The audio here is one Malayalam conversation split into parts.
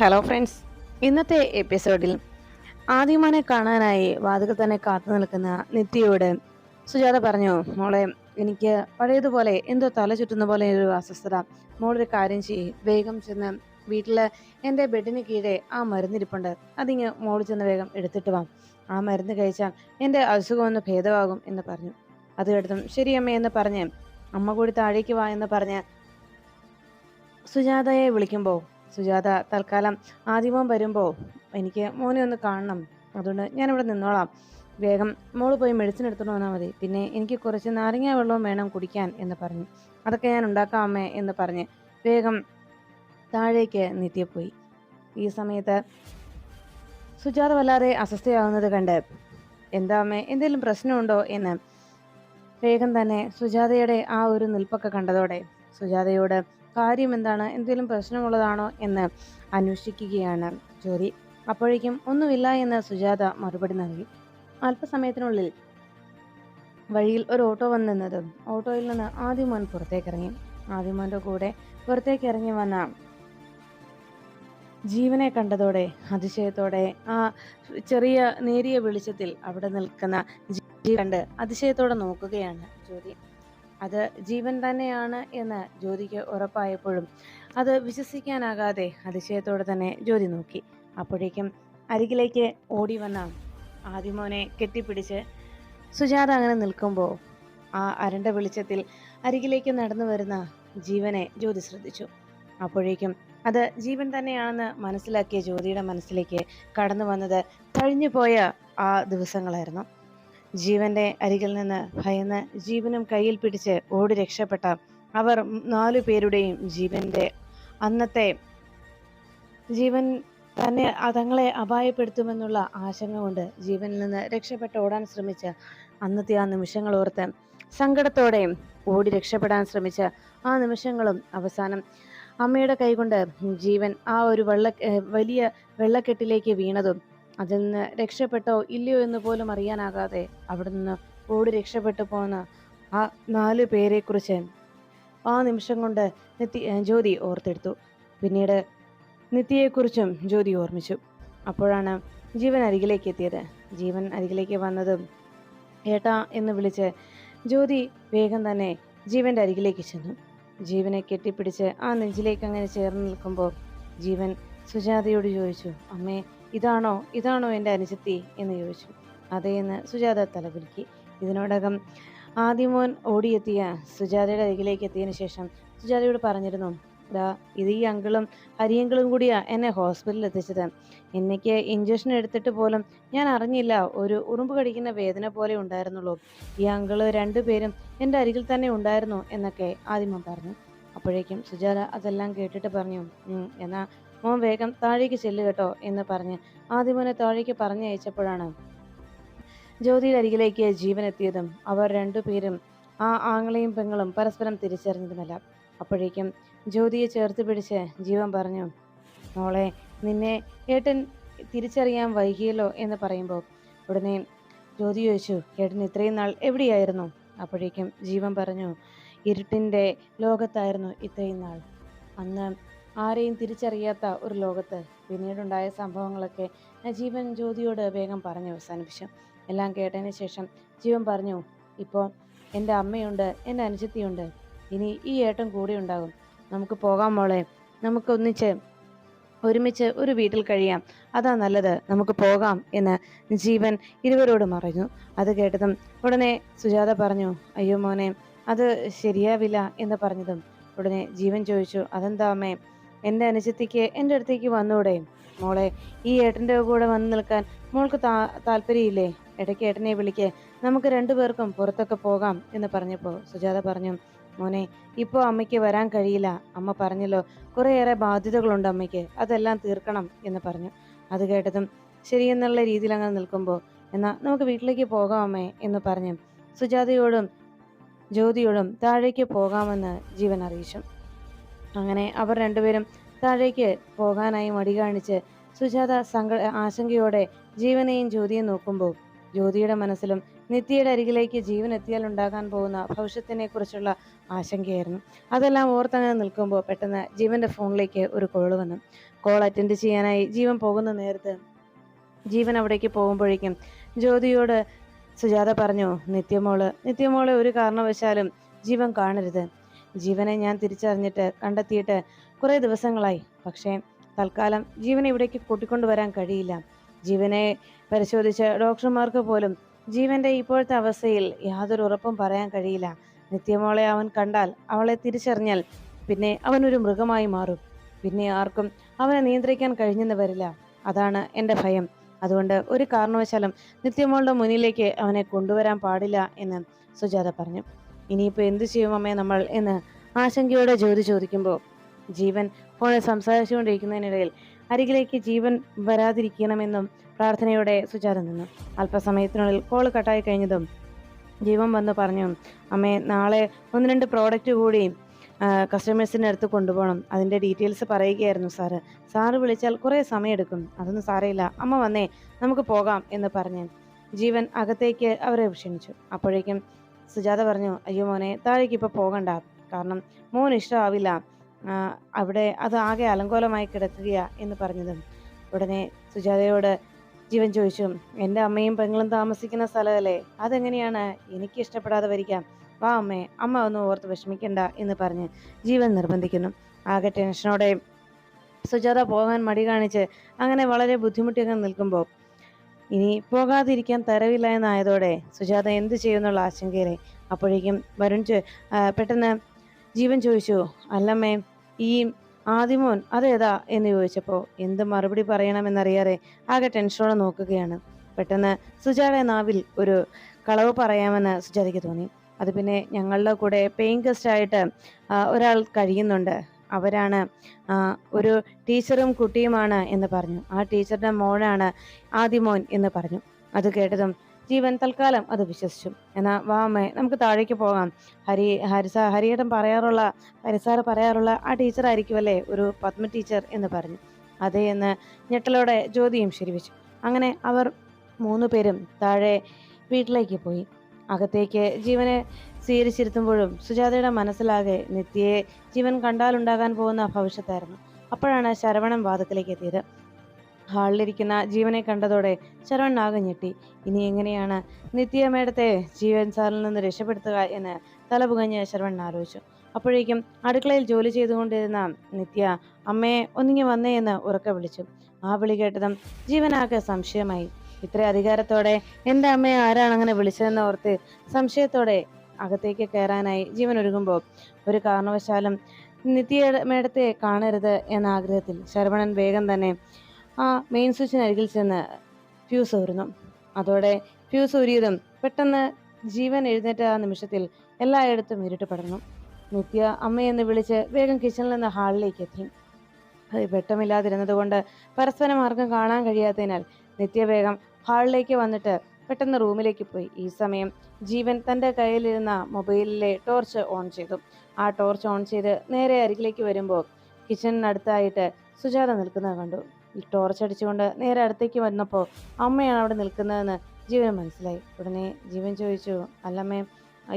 ഹലോ ഫ്രണ്ട്സ് ഇന്നത്തെ എപ്പിസോഡിൽ ആദ്യമാനെ കാണാനായി വാതുകൾ തന്നെ കാത്തു നിൽക്കുന്ന നിത്യയോട് സുജാത പറഞ്ഞു മോളെ എനിക്ക് പഴയതുപോലെ എന്തോ തല ചുറ്റുന്ന പോലെ ഒരു അസ്വസ്ഥത. മോളൊരു കാര്യം ചെയ്യ്. വേഗം ചെന്ന് വീട്ടിൽ എന്റെ ബെഡിന് കീഴെ ആ മരുന്നിരിപ്പുണ്ട്. അതിങ്ങ് മോൾ ചെന്ന് വേഗം എടുത്തിട്ട് വാ. ആ മരുന്ന് കഴിച്ചാൽ എന്റെ അസുഖം ഒന്ന് ഭേദമാകും എന്ന് പറഞ്ഞു. അത് കേട്ടതും ശരി അമ്മേ എന്ന് പറഞ്ഞ് അമ്മ കൂടി താഴേക്ക് വാ എന്ന് പറഞ്ഞ് സുജാതയെ വിളിക്കുമ്പോൾ സുജാത തൽക്കാലം ആദ്യമോൻ വരുമ്പോൾ എനിക്ക് മോനെ ഒന്ന് കാണണം. അതുകൊണ്ട് ഞാനിവിടെ നിന്നോളാം. വേഗം മോൾ പോയി മെഡിസിൻ എടുത്തോണ്ട് വന്നാൽ മതി. പിന്നെ എനിക്ക് കുറച്ച് നാരങ്ങ വെള്ളവും വേണം കുടിക്കാൻ എന്ന് പറഞ്ഞു. അതൊക്കെ ഞാൻ ഉണ്ടാക്കാം അമ്മേ എന്ന് പറഞ്ഞ് വേഗം താഴേക്ക് നിത്യപ്പോയി പോയി ഈ സമയത്ത് സുജാത വല്ലാതെ അസ്വസ്ഥയാവുന്നത് കണ്ട് എന്താ അമ്മേ എന്തെങ്കിലും പ്രശ്നമുണ്ടോ എന്ന് വേഗം തന്നെ സുജാതയുടെ ആ ഒരു നിൽപ്പൊക്കെ കണ്ടതോടെ സുജാതയോട് കാര്യം എന്താണ്? എന്തെങ്കിലും പ്രശ്നമുള്ളതാണോ എന്ന് അന്വേഷിക്കുകയാണ് ജ്യോതി അപ്പോഴേക്കും ഒന്നുമില്ല എന്ന് സുജാത മറുപടി നൽകി. അല്പസമയത്തിനുള്ളിൽ വഴിയിൽ ഒരു ഓട്ടോ വന്നു നിന്നതും ഓട്ടോയിൽ നിന്ന് ആദ്യമോൻ പുറത്തേക്കിറങ്ങി. ആദ്യമോന്റെ കൂടെ പുറത്തേക്ക് ഇറങ്ങി വന്ന ജീവനെ കണ്ടതോടെ അതിശയത്തോടെ ആ ചെറിയ നേരിയ വെളിച്ചത്തിൽ അവിടെ നിൽക്കുന്ന ജീവൻ കണ്ട് അതിശയത്തോടെ നോക്കുകയാണ് ജ്യോതി അത് ജീവൻ തന്നെയാണ് എന്ന് ജ്യോതിക്ക് ഉറപ്പായപ്പോഴും അത് വിശ്വസിക്കാനാകാതെ അതിശയത്തോടെ തന്നെ ജ്യോതി നോക്കി. അപ്പോഴേക്കും അരികിലേക്ക് ഓടി വന്ന ആദിമോനെ കെട്ടിപ്പിടിച്ച് സുജാത അങ്ങനെ നിൽക്കുമ്പോൾ ആ അരണ്ട വെളിച്ചത്തിൽ അരികിലേക്ക് നടന്നു വരുന്ന ജീവനെ ജ്യോതി ശ്രദ്ധിച്ചു. അപ്പോഴേക്കും അത് ജീവൻ തന്നെയാണെന്ന് മനസ്സിലാക്കിയ ജ്യോതിയുടെ മനസ്സിലേക്ക് കടന്നു വന്നത് കഴിഞ്ഞു പോയ ആ ദിവസങ്ങളായിരുന്നു. ജീവന്റെ അരികിൽ നിന്ന് ഭയന്ന് ജീവനും കയ്യിൽ പിടിച്ച് ഓടി രക്ഷപ്പെട്ട അവർ നാലു പേരുടെയും ജീവന്റെ അന്നത്തെ ജീവൻ തന്നെ തങ്ങളെ അപായപ്പെടുത്തുമെന്നുള്ള ആശങ്ക കൊണ്ട് ജീവനിൽ നിന്ന് രക്ഷപ്പെട്ട് ഓടാൻ ശ്രമിച്ച അന്നത്തെ ആ നിമിഷങ്ങൾ ഓർത്ത് സങ്കടത്തോടെ ഓടി രക്ഷപ്പെടാൻ ശ്രമിച്ച ആ നിമിഷങ്ങളും അവസാനം അമ്മയുടെ കൈകൊണ്ട് ജീവൻ ആ ഒരു വെള്ള വലിയ വെള്ളക്കെട്ടിലേക്ക് വീണതും അതിൽ നിന്ന് രക്ഷപ്പെട്ടോ ഇല്ലയോ എന്ന് പോലും അറിയാനാകാതെ അവിടെ നിന്ന് ഓടി രക്ഷപ്പെട്ടു പോകുന്ന ആ നാല് പേരെക്കുറിച്ച് ആ നിമിഷം കൊണ്ട് നിത്യ ജ്യോതി ഓർത്തെടുത്തു. പിന്നീട് നിത്യയെക്കുറിച്ചും ജ്യോതി ഓർമ്മിച്ചു. അപ്പോഴാണ് ജീവൻ അരികിലേക്ക് എത്തിയത്. ജീവൻ അരികിലേക്ക് വന്നതും ഏട്ടാ എന്ന് വിളിച്ച് ജ്യോതി വേഗം തന്നെ ജീവന്റെ അരികിലേക്ക് ചെന്നു. ജീവനെ കെട്ടിപ്പിടിച്ച് ആ നെഞ്ചിലേക്ക് അങ്ങനെ ചേർന്ന് നിൽക്കുമ്പോൾ ജീവൻ സുജാതയോട് ചോദിച്ചു അമ്മേ ഇതാണോ ഇതാണോ എന്റെ അനുജത്തി എന്ന് ചോദിച്ചു. അതേ എന്ന് സുജാത തലകുലുക്കി ഇതിനോടകം ആദ്യമോൻ ഓടിയെത്തിയ സുജാതയുടെ അരികിലേക്ക് എത്തിയതിനു ശേഷം സുജാതയോട് പറഞ്ഞിരുന്നു ദാ ഇത് ഈ അങ്കിളും ഹരിയങ്കിളും കൂടിയാ എന്നെ ഹോസ്പിറ്റലിൽ എത്തിച്ചത്. എനിക്ക് ഇഞ്ചക്ഷൻ എടുത്തിട്ട് പോലും ഞാൻ അറിഞ്ഞില്ല ഒരു ഉറുമ്പ് കടിക്കുന്ന വേദന പോലെ ഉണ്ടായിരുന്നുള്ളൂ. ഈ അങ്കിൾ രണ്ടുപേരും എന്റെ അരികിൽ തന്നെ ഉണ്ടായിരുന്നു എന്നൊക്കെ ആദ്യമോൻ പറഞ്ഞു. അപ്പോഴേക്കും സുജാത അതെല്ലാം കേട്ടിട്ട് പറഞ്ഞു എന്നാൽ എന്നാ മോൻ വേഗം താഴേക്ക് ചെല്ലു കേട്ടോ എന്ന് പറഞ്ഞ്. ആദ്യമോനെ താഴേക്ക് പറഞ്ഞയച്ചപ്പോഴാണ് ജ്യോതിയുടെ അരികിലേക്ക് ജീവൻ എത്തിയതും അവർ രണ്ടുപേരും ആ ആങ്ങളെയും പെങ്ങളും പരസ്പരം തിരിച്ചറിഞ്ഞതുമല്ല. അപ്പോഴേക്കും ജ്യോതിയെ ചേർത്ത് പിടിച്ച് ജീവൻ പറഞ്ഞു മോളെ നിന്നെ ഏട്ടൻ തിരിച്ചറിയാൻ വൈകിയല്ലോ എന്ന് പറയുമ്പോൾ ഉടനെ ജ്യോതി ചോദിച്ചു ഏട്ടൻ ഇത്രയും നാൾ എവിടെയായിരുന്നു? അപ്പോഴേക്കും ജീവൻ പറഞ്ഞു ഇരുട്ടിന്റെ ലോകത്തായിരുന്നു ഇത്രയും നാൾ. അന്ന് ആരെയും തിരിച്ചറിയാത്ത ഒരു ലോകത്ത് പിന്നീടുണ്ടായ സംഭവങ്ങളൊക്കെ ജീവൻ ജ്യോതിയോട് വേഗം പറഞ്ഞു അവസാനിപ്പിച്ചു. എല്ലാം കേട്ടതിന് ശേഷം ജീവൻ പറഞ്ഞു ഇപ്പോൾ എന്റെ അമ്മയുണ്ട് എന്റെ അനുജത്തിയുണ്ട്. ഇനി ഈ ഏട്ടൻ കൂടെ ഉണ്ടാകും. നമുക്ക് പോകാം മോളെ. നമുക്ക് ഒന്നിച്ച് ഒരുമിച്ച് ഒരു വീട്ടിൽ കഴിയാം. അതാ നല്ലത്. നമുക്ക് പോകാം എന്ന് ജീവൻ ഇരുവരോടും പറഞ്ഞു അത് കേട്ടതും ഉടനെ സുജാത പറഞ്ഞു അയ്യോ മോനെ അത് ശരിയാവില്ല എന്ന് പറഞ്ഞതും ഉടനെ ജീവൻ ചോദിച്ചു അതെന്താ അമ്മേ? എന്റെ അനുജത്തിക്ക് എന്റെ അടുത്തേക്ക് വന്നൂടെ. മോളെ ഈ ഏട്ടന്റെ കൂടെ വന്ന് നിൽക്കാൻ മോൾക്ക് താ താല്പര്യമില്ലേ? ഇടയ്ക്ക് ഏട്ടനെ വിളിക്ക്. നമുക്ക് രണ്ടുപേർക്കും പുറത്തൊക്കെ പോകാം എന്ന് പറഞ്ഞപ്പോൾ സുജാത പറഞ്ഞു മോനെ ഇപ്പോൾ അമ്മയ്ക്ക് വരാൻ കഴിയില്ല. അമ്മ പറഞ്ഞല്ലോ കുറേയേറെ ബാധ്യതകളുണ്ട് അമ്മയ്ക്ക്. അതെല്ലാം തീർക്കണം എന്ന് പറഞ്ഞു. അത് കേട്ടതും ശരിയെന്നുള്ള രീതിയിൽ അങ്ങനെ നിൽക്കുമ്പോൾ എന്നാൽ നമുക്ക് വീട്ടിലേക്ക് പോകാം അമ്മേ എന്ന് പറഞ്ഞു. സുജാതയോടും ജ്യോതിയോടും താഴേക്ക് പോകാമെന്ന് ജീവൻ അറിയിച്ചു. അങ്ങനെ അവർ രണ്ടുപേരും താഴേക്ക് പോകാനായി മടി കാണിച്ച് സുജാത സങ്ക ആശങ്കയോടെ ജീവനെയും ജ്യോതിയും നോക്കുമ്പോൾ ജ്യോതിയുടെ മനസ്സിലും നിത്യയുടെ അരികിലേക്ക് ജീവൻ എത്തിയാൽ ഉണ്ടാകാൻ പോകുന്ന ഭവിഷ്യത്തിനെ കുറിച്ചുള്ള ആശങ്കയായിരുന്നു. അതെല്ലാം ഓർത്തങ്ങനെ നിൽക്കുമ്പോൾ പെട്ടെന്ന് ജീവന്റെ ഫോണിലേക്ക് ഒരു കോൾ വന്നു. കോൾ അറ്റൻഡ് ചെയ്യാനായി ജീവൻ പോകുന്ന നേരത്ത് ജീവൻ അവിടേക്ക് പോകുമ്പോഴേക്കും ജ്യോതിയോട് സുജാത പറഞ്ഞു നിത്യമോൾ നിത്യമോളെ ഒരു കാരണവശാലും ജീവൻ കാണരുത്. ജീവനെ ഞാൻ തിരിച്ചറിഞ്ഞിട്ട് കണ്ടെത്തിയിട്ട് കുറേ ദിവസങ്ങളായി. പക്ഷേ തൽക്കാലം ജീവനെ ഇവിടേക്ക് കൂട്ടിക്കൊണ്ടുവരാൻ കഴിയില്ല. ജീവനെ പരിശോധിച്ച ഡോക്ടർമാർക്ക് പോലും ജീവന്റെ ഇപ്പോഴത്തെ അവസ്ഥയിൽ യാതൊരു ഉറപ്പും പറയാൻ കഴിയില്ല. നിത്യമോളെ അവൻ കണ്ടാൽ അവളെ തിരിച്ചറിഞ്ഞാൽ പിന്നെ അവനൊരു മൃഗമായി മാറും. പിന്നെ ആർക്കും അവനെ നിയന്ത്രിക്കാൻ കഴിഞ്ഞെന്ന് വരില്ല. അതാണ് എന്റെ ഭയം. അതുകൊണ്ട് ഒരു കാരണവശാലും നിത്യമോളുടെ മുന്നിലേക്ക് അവനെ കൊണ്ടുവരാൻ പാടില്ല എന്ന് സുജാത പറഞ്ഞു. ഇനിയിപ്പോൾ എന്തു ചെയ്യും അമ്മേ നമ്മൾ എന്ന് ആശങ്കയോടെ ജ്യോതി ചോദിക്കുമ്പോൾ ജീവൻ ഫോണിൽ സംസാരിച്ചുകൊണ്ടിരിക്കുന്നതിനിടയിൽ അരികിലേക്ക് ജീവൻ വരാതിരിക്കണമെന്നും പ്രാർത്ഥനയോടെ സുജാത നിന്നു. അല്പസമയത്തിനുള്ളിൽ കോൾ കട്ടായി കഴിഞ്ഞതും ജീവൻ വന്ന് പറഞ്ഞു അമ്മേ നാളെ ഒന്ന് രണ്ട് പ്രോഡക്റ്റ് കൂടി കസ്റ്റമേഴ്സിന്റെ അടുത്ത് കൊണ്ടുപോകണം. അതിന്റെ ഡീറ്റെയിൽസ് പറയുകയായിരുന്നു സാറ് സാറ് വിളിച്ചാൽ കുറേ സമയമെടുക്കും. അതൊന്നും സാരമില്ല അമ്മ വന്നേ നമുക്ക് പോകാം എന്ന് പറഞ്ഞു ജീവൻ അകത്തേക്ക് അവരെ ക്ഷണിച്ചു. അപ്പോഴേക്കും സുജാത പറഞ്ഞു അയ്യോ മോനെ താഴേക്ക് ഇപ്പോൾ പോകണ്ട. കാരണം മോൻ ഇഷ്ടമാവില്ല. അവിടെ അത് ആകെ അലങ്കോലമായി കിടക്കുകയാ എന്ന് പറഞ്ഞതും. ഉടനെ സുജാതയോട് ജീവൻ ചോദിച്ചു എന്റെ അമ്മയും പെങ്ങളും താമസിക്കുന്ന സ്ഥലമല്ലേ? അതെങ്ങനെയാണ്? എനിക്ക് ഇഷ്ടപ്പെടാതെ വരിക്കാം. വാ അമ്മേ അമ്മ ഒന്ന് ഓർത്ത് വിഷമിക്കണ്ട എന്ന് പറഞ്ഞ് ജീവൻ നിർബന്ധിക്കുന്നു. ആകെ ടെൻഷനോടെ സുജാത പോകാൻ മടി കാണിച്ച് അങ്ങനെ വളരെ ബുദ്ധിമുട്ടിയൊക്കെ നിൽക്കുമ്പോൾ ഇനി പോകാതിരിക്കാൻ തരവില്ല എന്നായതോടെ സുജാത എന്ത് ചെയ്യുമെന്നുള്ള ആശങ്കയിലെ അപ്പോഴേക്കും വരുൺ പെട്ടെന്ന് ജീവൻ ചോദിച്ചു അല്ലമ്മേ ഈ ആദിമോൻ അതേതാ? എന്ന് ചോദിച്ചപ്പോൾ എന്ത് മറുപടി പറയണമെന്നറിയാതെ ആകെ ടെൻഷനോടെ നോക്കുകയാണ്. പെട്ടെന്ന് സുജാതയുടെ നാവിൽ ഒരു കളവ് പറയാമെന്ന് സുജാതയ്ക്ക് തോന്നി. അത് പിന്നെ ഞങ്ങളുടെ കൂടെ പെയിങ് ഗസ്റ്റ് ആയിട്ട് ഒരാൾ കഴിയുന്നുണ്ട്. അവരാണ് ഒരു ടീച്ചറും കുട്ടിയുമാണ് എന്ന് പറഞ്ഞു. ആ ടീച്ചറുടെ മോനാണ് ആദിമോൻ എന്ന് പറഞ്ഞു. അത് കേട്ടതും ജീവൻ തൽക്കാലം അത് വിശ്വസിച്ചു. എന്നാ വാ അമ്മേ നമുക്ക് താഴേക്ക് പോകാം. ഹരി ഹരിസ ഹരിയേട്ടൻ പറയാറുള്ള ഹരിസാറ് പറയാറുള്ള ആ ടീച്ചർ ആയിരിക്കുമല്ലേ? ഒരു പത്മ ടീച്ചർ എന്ന് പറഞ്ഞു. അതേ എന്ന് ഞെട്ടലോടെ ജ്യോതിയും ശരിവെച്ചു അങ്ങനെ അവർ മൂന്ന് പേരും താഴെ വീട്ടിലേക്ക് പോയി. അകത്തേക്ക് ജീവനെ സ്വീകരിച്ചിരുത്തുമ്പോഴും സുജാതയുടെ മനസ്സിലാകെ നിത്യയെ ജീവൻ കണ്ടാലുണ്ടാകാൻ പോകുന്ന ഭവിഷ്യത്തായിരുന്നു. അപ്പോഴാണ് ശരവണൻ വാദത്തിലേക്ക് എത്തിയത്. ഹാളിലിരിക്കുന്ന ജീവനെ കണ്ടതോടെ ശരവൺ നാഗം ഞെട്ടി. ഇനി എങ്ങനെയാണ് നിത്യ മേഡത്തെ ജീവൻ സാറിൽ നിന്ന് രക്ഷപ്പെടുത്തുക എന്ന് തലപുകഞ്ഞ് ശരവൺ ആലോചിച്ചു. അപ്പോഴേക്കും അടുക്കളയിൽ ജോലി ചെയ്തുകൊണ്ടിരുന്ന നിത്യ അമ്മയെ ഒന്നിങ്ങി വന്നേ എന്ന് ഉറക്കെ വിളിച്ചു. ആ വിളി കേട്ടതും ജീവനാകെ സംശയമായി. ഇത്ര അധികാരത്തോടെ എന്റെ അമ്മയെ ആരാണ് അങ്ങനെ വിളിച്ചതെന്ന് ഓർത്ത് സംശയത്തോടെ അകത്തേക്ക് കയറാനായി ജീവൻ ഒരുങ്ങുമ്പോൾ ഒരു കാരണവശാലും നിത്യ മേഡത്തെ കാണരുത് എന്ന ആഗ്രഹത്തിൽ ശരവണൻ വേഗം തന്നെ ആ മെയിൻ സ്വിച്ചിനരികിൽ ചെന്ന് ഫ്യൂസ് ഊരുന്നു. അതോടെ ഫ്യൂസ് ഊരിയതും പെട്ടെന്ന് ജീവൻ എഴുന്നേറ്റ ആ നിമിഷത്തിൽ എല്ലായിടത്തും ഇരുട്ട് പടർന്നു. നിത്യ അമ്മയെന്ന് വിളിച്ച് വേഗം കിച്ചണിൽ നിന്ന് ഹാളിലേക്ക് എത്തി. അത് വെട്ടമില്ലാതിരുന്നത് കൊണ്ട് പരസ്പര മാർഗം കാണാൻ കഴിയാത്തതിനാൽ നിത്യ വേഗം ഹാളിലേക്ക് വന്നിട്ട് പെട്ടെന്ന് റൂമിലേക്ക് പോയി. ഈ സമയം ജീവൻ തന്റെ കയ്യിലിരുന്ന മൊബൈലിലെ ടോർച്ച് ഓൺ ചെയ്തു. ആ ടോർച്ച് ഓൺ ചെയ്ത് നേരെ അരികിലേക്ക് വരുമ്പോൾ കിച്ചണിനടുത്തായിട്ട് സുജാത നിൽക്കുന്നത് കണ്ടു. ഈ ടോർച്ച് അടിച്ചുകൊണ്ട് നേരെ അടുത്തേക്ക് വന്നപ്പോൾ അമ്മയാണ് അവിടെ നിൽക്കുന്നതെന്ന് ജീവൻ മനസ്സിലായി. ഉടനെ ജീവൻ ചോദിച്ചു അല്ലമ്മേ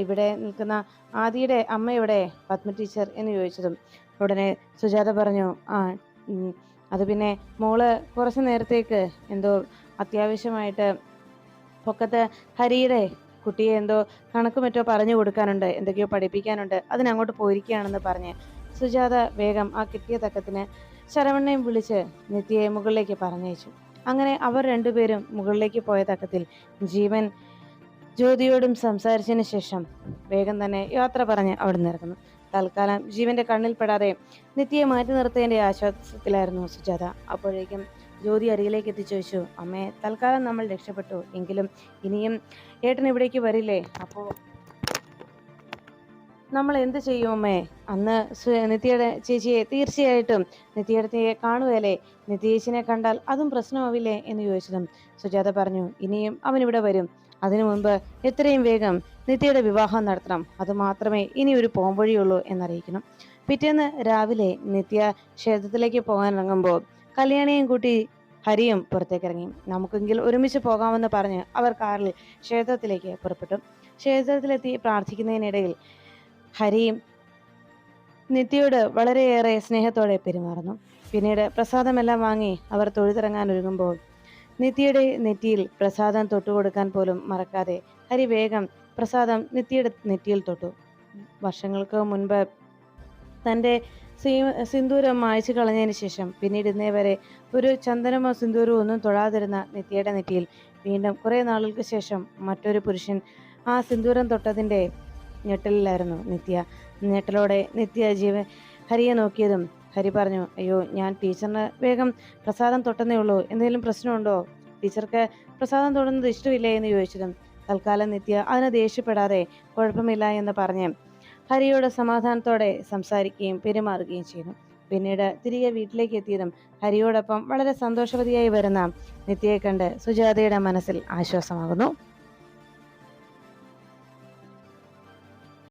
ഇവിടെ നിൽക്കുന്ന ആദിയുടെ അമ്മ ഇവിടെ പത്മ ടീച്ചർ എന്ന് ചോദിച്ചതും ഉടനെ സുജാത പറഞ്ഞു ആ അത് പിന്നെ മോൾ കുറച്ച് നേരത്തേക്ക് എന്തോ അത്യാവശ്യമായിട്ട് പൊക്കത്ത് ഹരിയുടെ കുട്ടിയെ എന്തോ കണക്ക് മറ്റോ പറഞ്ഞു കൊടുക്കാനുണ്ട് എന്തൊക്കെയോ പഠിപ്പിക്കാനുണ്ട് അതിനങ്ങോട്ട് പോയിരിക്കുകയാണെന്ന് പറഞ്ഞ് സുജാത വേഗം ആ കിട്ടിയ തക്കത്തിന് ശരവണ്ണയും വിളിച്ച് നിത്യയെ മുകളിലേക്ക് പറഞ്ഞയച്ചു. അങ്ങനെ അവർ രണ്ടുപേരും മുകളിലേക്ക് പോയ തക്കത്തിൽ ജീവൻ ജ്യോതിയോടും സംസാരിച്ചതിന് ശേഷം വേഗം തന്നെ യാത്ര പറഞ്ഞ് അവിടെ നിറങ്ങുന്നു തൽക്കാലം ജീവന്റെ കണ്ണിൽ പെടാതെ നിത്യയെ മാറ്റി നിർത്തിയതിന്റെ ആശ്വാസത്തിലായിരുന്നു സുജാത. അപ്പോഴേക്കും ജ്യോതി അരികിലേക്ക് എത്തിച്ചോദിച്ചു അമ്മേ തൽക്കാലം നമ്മൾ രക്ഷപ്പെട്ടു. എങ്കിലും ഇനിയും ഏട്ടൻ ഇവിടേക്ക് വരില്ലേ? അപ്പോൾ നമ്മൾ എന്ത് ചെയ്യുമേ അന്ന് നിത്യയുടെ ചേച്ചിയെ തീർച്ചയായിട്ടും നിത്യയുടെ കാണുകയല്ലേ? നിത്യേച്ചിനെ കണ്ടാൽ അതും പ്രശ്നമാവില്ലേ എന്ന് ചോദിച്ചതും സുജാത പറഞ്ഞു ഇനിയും അവൻ ഇവിടെ വരും. അതിനു മുൻപ് എത്രയും വേഗം നിത്യയുടെ വിവാഹം നടത്തണം. അത് മാത്രമേ ഇനി ഒരു പോംവഴിയുള്ളൂ എന്നറിയിക്കണം. പിറ്റേന്ന് രാവിലെ നിത്യ ക്ഷേത്രത്തിലേക്ക് പോകാനിറങ്ങുമ്പോൾ കല്യാണിയും കൂട്ടി ഹരിയും പുറത്തേക്കിറങ്ങി. നമുക്കെങ്കിൽ ഒരുമിച്ച് പോകാമെന്ന് പറഞ്ഞ് അവർ കാറിൽ ക്ഷേത്രത്തിലേക്ക് പുറപ്പെട്ടു. ക്ഷേത്രത്തിലെത്തി പ്രാർത്ഥിക്കുന്നതിനിടയിൽ ഹരിയും നിത്യയോട് വളരെയേറെ സ്നേഹത്തോടെ പെരുമാറുന്നു. പിന്നീട് പ്രസാദമെല്ലാം വാങ്ങി അവർ തൊഴുതിറങ്ങാൻ ഒരുങ്ങുമ്പോൾ നിത്യയുടെ നെറ്റിയിൽ പ്രസാദം തൊട്ടുകൊടുക്കാൻ പോലും മറക്കാതെ ഹരി വേഗം പ്രസാദം നിത്യയുടെ നെറ്റിയിൽ തൊട്ടു. വർഷങ്ങൾക്ക് മുൻപ് തന്റെ സിന്ദൂരം മായച്ചു കളഞ്ഞതിന് ശേഷം പിന്നീട് ഇന്നേ വരെ ഒരു ചന്ദനമോ സിന്ദൂരമോ ഒന്നും തൊഴാതിരുന്ന നിത്യയുടെ നെറ്റിയിൽ വീണ്ടും കുറേ നാളുകൾക്ക് ശേഷം മറ്റൊരു പുരുഷൻ ആ സിന്ദൂരം തൊട്ടതിന്റെ ഞെട്ടലിലായിരുന്നു നിത്യ. ഞെട്ടലോടെ നിത്യ ജീവൻ ഹരിയെ നോക്കിയതും ഹരി പറഞ്ഞു അയ്യോ ഞാൻ ടീച്ചറിന് വേഗം പ്രസാദം തൊട്ടെന്നേ ഉള്ളൂ. എന്തെങ്കിലും പ്രശ്നമുണ്ടോ? ടീച്ചർക്ക് പ്രസാദം തൊടുന്നത് ഇഷ്ടമില്ലേ? എന്ന് ചോദിച്ചതും തൽക്കാലം നിത്യ അതിന് ദേഷ്യപ്പെടാതെ കുഴപ്പമില്ല എന്ന് പറഞ്ഞ് ഹരിയോട് സമാധാനത്തോടെ സംസാരിക്കുകയും പെരുമാറുകയും ചെയ്തു. പിന്നീട് തിരികെ വീട്ടിലേക്ക് എത്തിയതും ഹരിയോടൊപ്പം വളരെ സന്തോഷവതിയായി വരുന്ന നിത്യയെ കണ്ട് സുജാതയുടെ മനസ്സിൽ ആശ്വാസമാകുന്നു.